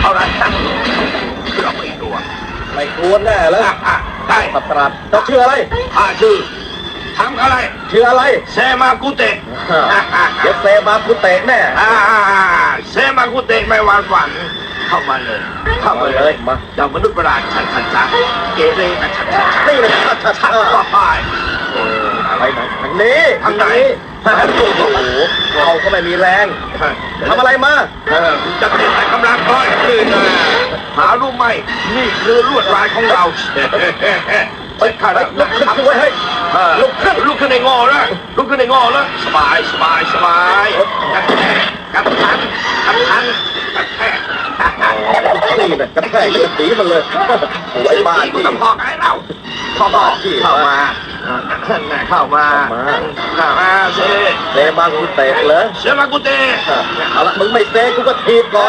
เท่าไหร่เราไม่กลัวไม่กลัวแน่แล้วอะอะได้สัตราดเจ้าชื่ออะไรข้าชื่อทำอะไร ชื่ออะไร เซมากุเตะเดี๋ยวเซมาคุเตะแน่อ่าเซมากุเตะไม่หวานฝัน เข้ามาเลย เข้ามาเลยมาเจ้ามนุษย์ประหลาดชันชันชันเกเรนะชันชันนี่เลยชัดชัดชันชัดก็ไปไปไหนทางนี้ทางไหนโอ้โหเราก็ไม่มีแรงทำอะไรมาเออจะเป็น แต่กำลังก้อยคืนนะหารู้ไหมนี่คือลวดลายของเราเฮ้ยข้าเฮ้ยลุกขึ้นสิเว้ยเฮ้ยเออลุกขึ้นลุกขึ้นในงอแล้วลุกขึ้นในงอแล้วสบายสบายสบายกระแทกกระทันกระทันกระแทกนี่นะกระแทกกระสีมันเลยโอ้ยบ้ากูที่ต้องพอกให้เราพอบอกเข้ามาเข้ามาเข้ามาเซเซมาคุเตะเหรอเซมากุเตเอาละมึงไม่เซกูก็ถีบก่อน